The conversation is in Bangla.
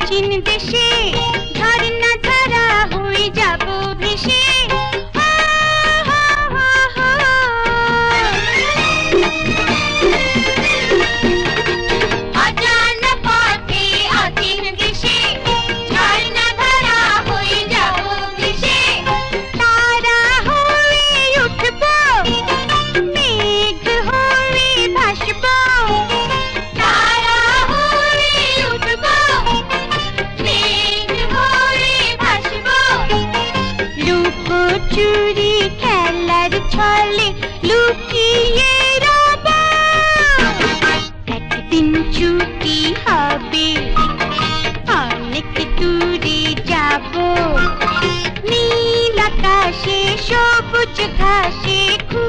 প্রাচীন দেশে घासे शोभुज घासे